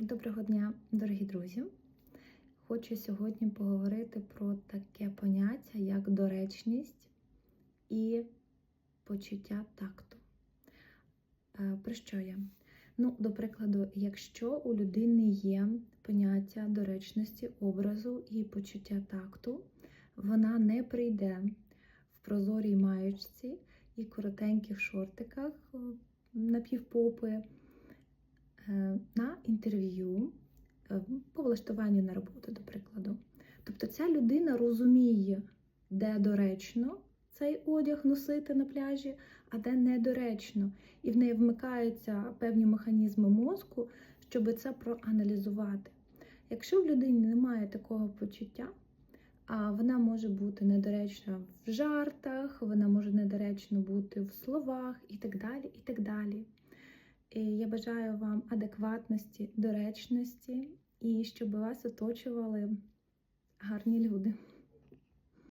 Доброго дня, дорогі друзі! Хочу сьогодні поговорити про таке поняття, як доречність і почуття такту. Е, Про що я? Ну, до прикладу, якщо у людини є поняття доречності образу і почуття такту, вона не прийде в прозорій маєчці і коротеньких шортиках е, напівпопи на інтерв'ю е, по влаштуванню на роботу, до прикладу. Тобто ця людина розуміє, де доречно цей одяг носити на пляжі, а де недоречно. І в неї вмикаються певні механізми мозку, щоб це проаналізувати. Якщо в людині немає такого почуття, а вона може бути недоречна в жартах, вона може недоречно бути в словах і так далі. і так далі. Я бажаю вам адекватності, доречності і щоб вас оточували гарні люди.